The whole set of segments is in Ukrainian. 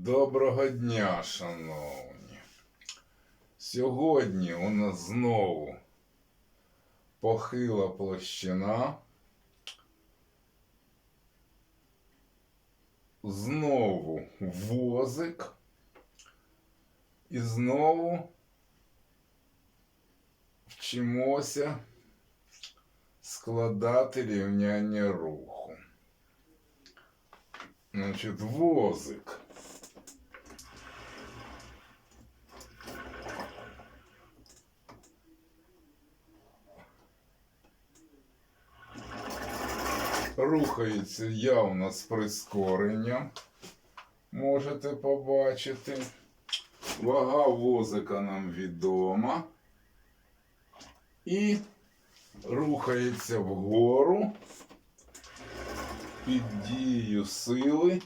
Доброго дня, шановні. Сьогодні у нас знову похила площина. Знову возик. І знову вчимося складати рівняння руху. Значить, возик. Рухається явно з прискоренням. Можете побачити. Вага возика нам відома. І рухається вгору під дією сили.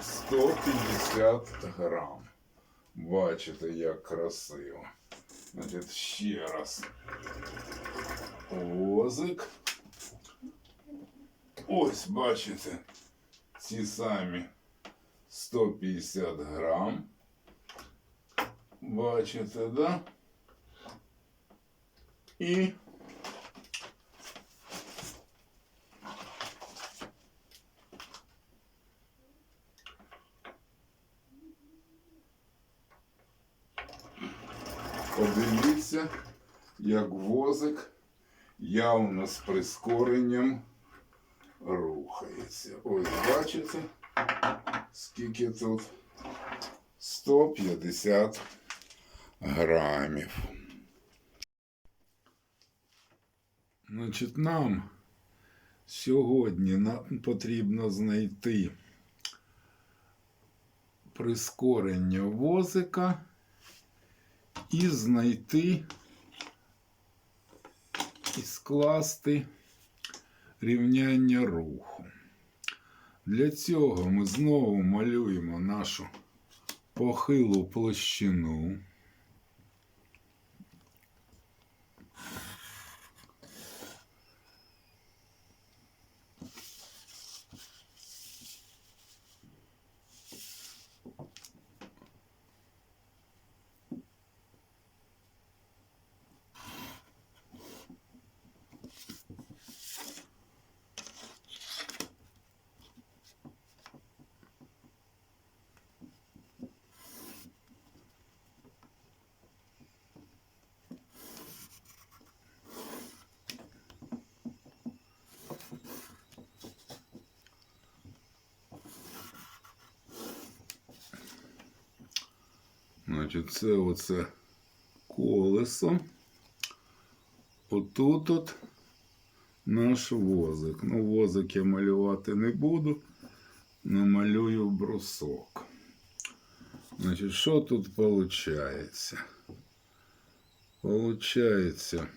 Сто п'ятдесят грам. Бачите, як красиво. Значить, ще раз. Возик. Ось, бачите, ці самі 150 грам. Бачите, да? І подивіться, як возик явно з прискоренням рухається. Ось бачите, скільки тут 150 грамів. Значить, нам сьогодні потрібно знайти прискорення возика і знайти і скласти рівняння руху. Для цього ми знову малюємо нашу похилу площину. Значить, це оце колесо. Отут от наш возик. Ну, возик я малювати не буду, намалюю брусок. Значить, що тут виходить? Получається.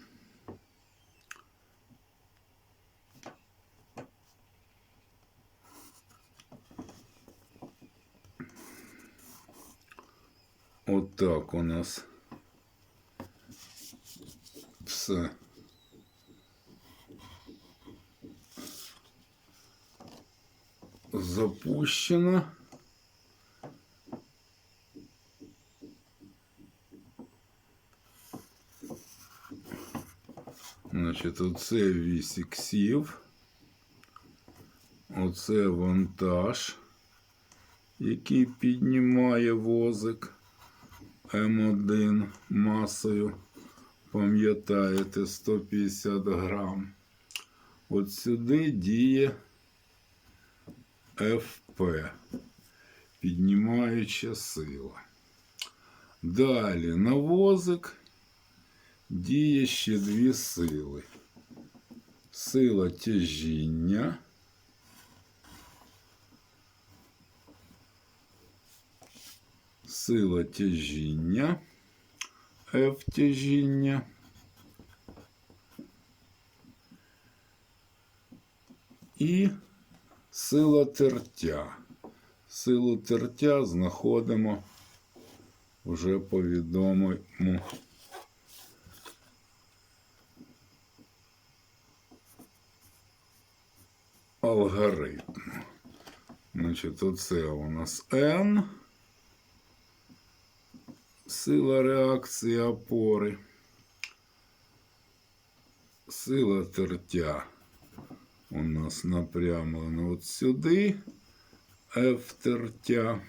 Отак у нас все. Запущено. Значить, оце вісь іксів. Оце вантаж, який піднімає возик. М1 масою, пам'ятаєте, 150 грам. От сюди діє ФП, піднімаюча сила. Далі на возик діє ще дві сили. Сила тяжіння. сила тяжіння, F тяжіння. І сила тертя. Силу тертя знаходимо вже по відомому алгоритму. Значить, оце у нас N. Сила реакції опори. Сила тертя у нас напрямлена от сюди. F тертя.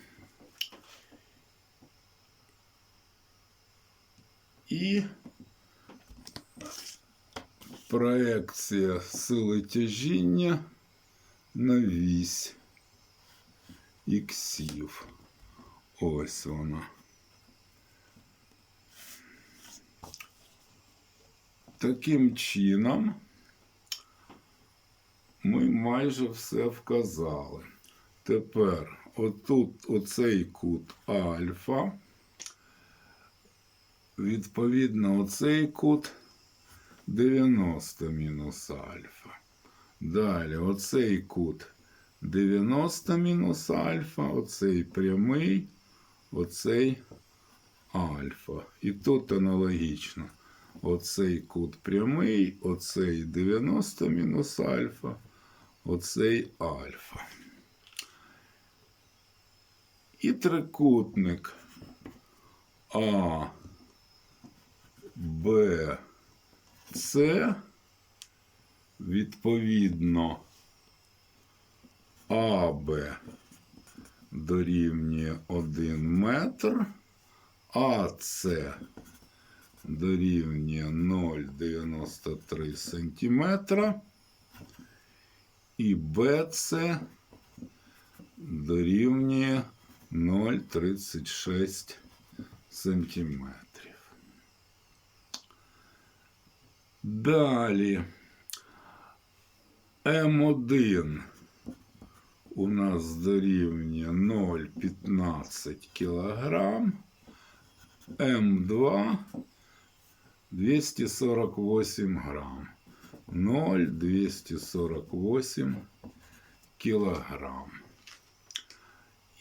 І проекція сили тяжіння на вісь іксів. Ось вона. Таким чином ми майже все вказали. Тепер отут оцей кут альфа. Відповідно, оцей кут 90 мінус альфа. Далі оцей кут 90 мінус альфа, оцей прямий, оцей альфа. І тут аналогічно. Оцей кут прямий, оцей 90 мінус альфа, оцей альфа. І трикутник А, Б, С відповідно АБ дорівнює 1 метр, АС дорівнює 0,93 сантиметра і БЦ дорівнює 0,36 сантиметрів. Далі М1 у нас дорівнює 0,15 кілограм. М2 248 грам. 0,248 кілограм.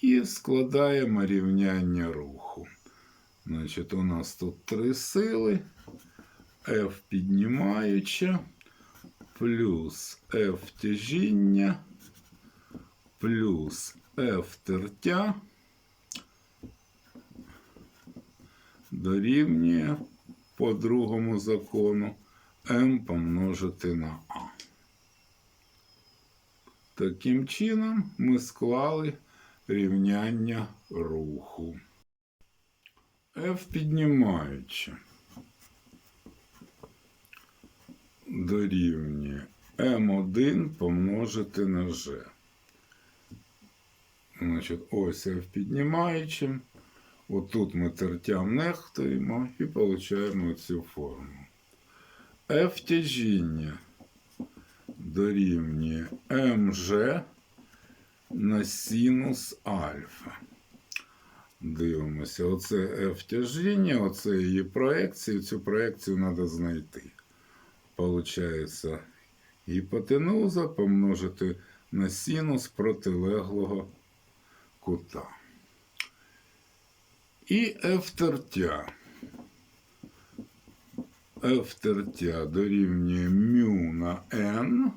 І складаємо рівняння руху. Значить, у нас тут три сили. F піднімаюча, плюс F тяжіння, плюс F тертя дорівнює по другому закону m помножити на А. Таким чином ми склали рівняння руху. F піднімаючи. дорівнює М1 помножити на G. Значить, ось F піднімаючим. Отут ми тертям нехтуємо і отримуємо цю форму. F тяжіння дорівнює МЖ на синус альфа. Дивимося, оце F тяжіння, оце її проекція. Цю проекцію треба знайти. Получається гіпотенуза помножити на синус протилеглого кута. І F тертя. F тертя дорівнює μ на n.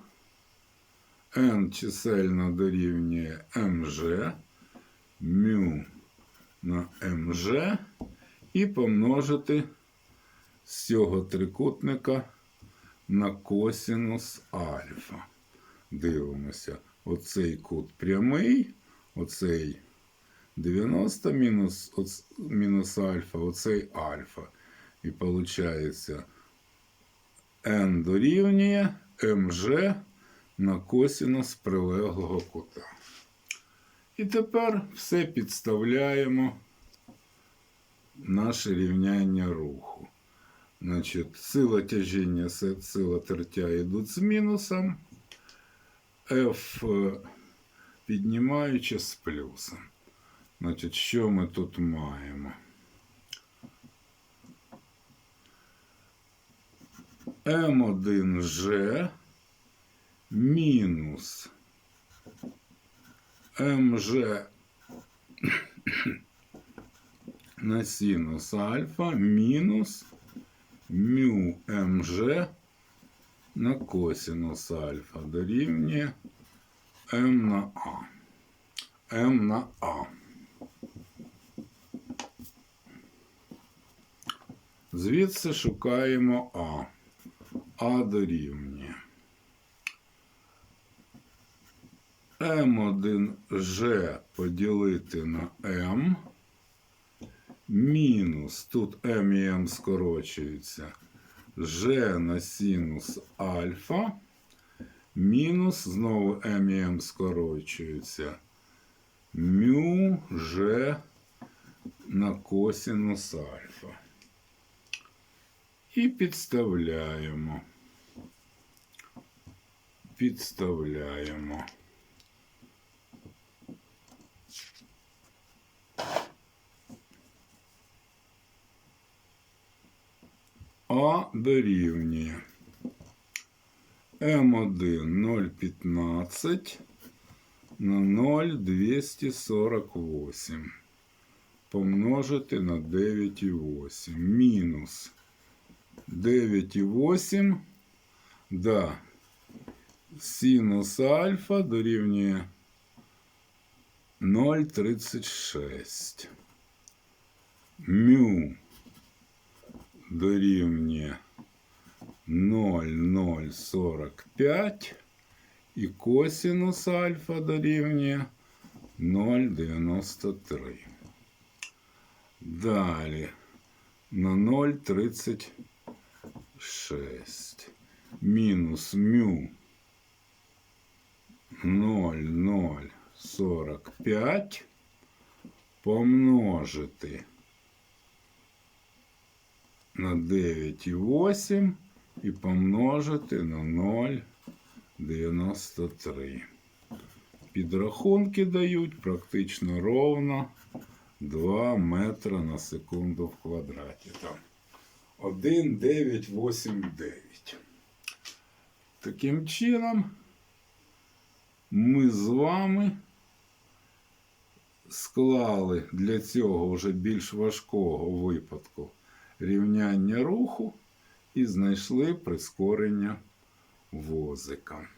n чисельно дорівнює mg, μ на mg і помножити з цього трикутника на косинус альфа. Дивимося, оцей кут прямий, оцей 90 мінус, мінус альфа, оцей альфа. І виходить n дорівнює мж на косинус прилеглого кута. І тепер все підставляємо наше рівняння руху. Значит, сила тяжения, с- сила тертя йдуть з мінусом. F піднімаючи з плюсом. Значить, що ми тут маємо? М1Ж мінус МЖ на синус альфа мінус μ МЖ на косинус альфа дорівнює М на А. М на А. Звідси шукаємо А. А дорівнює. М1Ж поділити на М. Мінус, тут М і М скорочуються. Ж на синус альфа. Мінус, знову М і М скорочуються. Мю Ж на косинус альфа. І підставляємо. Підставляємо. А дорівнює М1 0,15 на 0,248 помножити на 9,8 мінус 9,8 да, синус альфа дорівнює 0,36 мю дорівнює 0,045 і косинус альфа дорівнює 0,93. Далі на 0,36 Мінус мю 0,045 помножити на 9,8 і помножити на 0,93. Підрахунки дають практично ровно 2 метра на секунду в квадраті. Там 1,989. Таким чином, ми з вами склали для цього вже більш важкого випадку рівняння руху і знайшли прискорення возика.